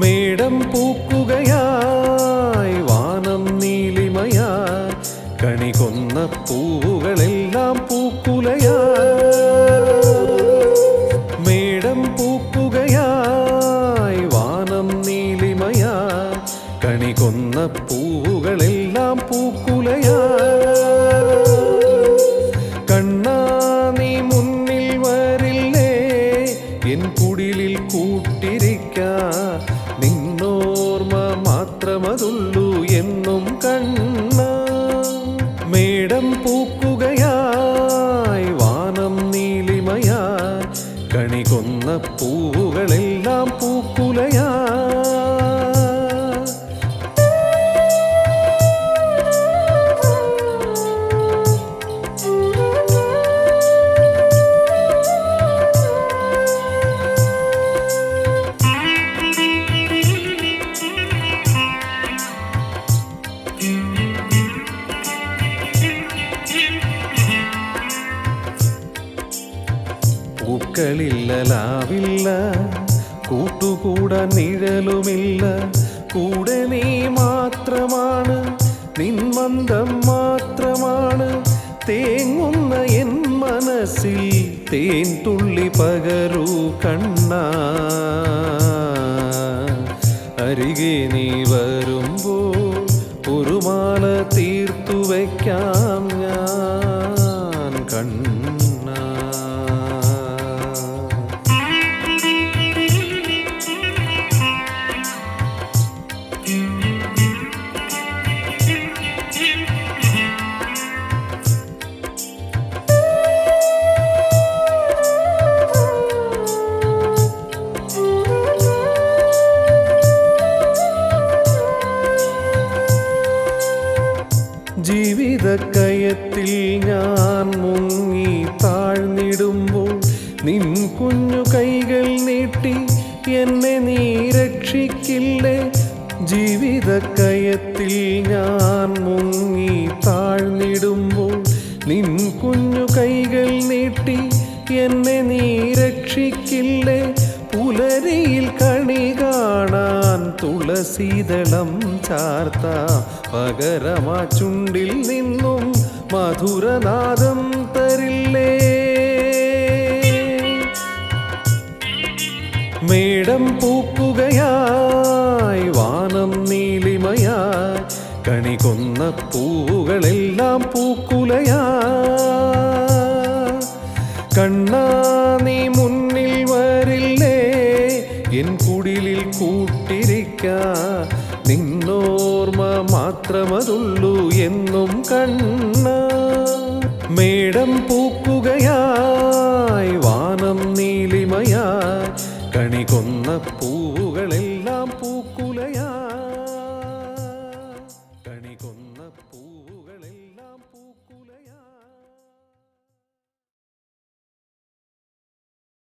മേടം പൂക്കുകയായി വാനം നീലിമയ കണി കൊന്ന പൂവുകളെല്ലാം പൂക്കുലയ. മേടം പൂക്കുകയായി വാനം നീലിമയ കണി കൊന്ന പൂവുകളെല്ലാം പൂക്കുലയ. കണ്ണാ നീ മുന്നിൽ വരില്ലേ എൻ കുടിലിൽ കൂ കണി കൊന്ന പൂവുകളെല്ലാം പൂക്കുലയാ. പൂക്കളില്ല ലാവില്ല കൂട്ടുകൂടാൻ നിഴലുമില്ല. കൂടെ നീ മാത്രമാണ് നിൻമന്ദം മാത്രമാണ്. തേങ്ങുന്ന എൻ മനസ്സിൽ തേൻ തുള്ളി പകരൂ കണ്ണ. അരികെ നീ വരുമ്പോൾ ഒരു മാല തീർത്തു വയ്ക്കാം ഞാൻ. കണ്ണ ജീവിതക്കയത്തിൽ ഞാൻ മുങ്ങി താഴ്ന്നിടുമ്പോൾ നിൻ കുഞ്ഞു കൈകൾ നീട്ടി എന്നെ നീ രക്ഷിക്കില്ലേ? ജീവിതക്കയത്തിൽ ഞാൻ മുങ്ങി താഴ്ന്നിടുമ്പോൾ നിൻ കുഞ്ഞു കൈകൾ നീട്ടി എന്നെ നീ രക്ഷിക്കില്ലേ? പുലരിയിൽ കണി കാണാൻ തുളസീതളം ചാർത്ത പകരമാ ചുണ്ടിൽ നിന്നും മധുരനാദം തരില്ലേ? മേടം പൂക്കുകയായി വാനം നീലിമയാ കണി കൊന്ന പൂവുകളെല്ലാം പൂക്കുലയാ കണ്ണാ നീ മുന്നിൽ വരില്ലേ? എൻ കുടിലിൽ കൂട്ടിരിക്ക. നിന്നോർമ്മ മാത്രമതുള്ളൂ എന്നും കണ്ണ. ഇടം പൂക്കുകയായി വാനം നീലിമയായി കണി കൊന്ന പൂവുകളെല്ലാം പൂക്കുലയാ കണി കൊന്ന പൂവ്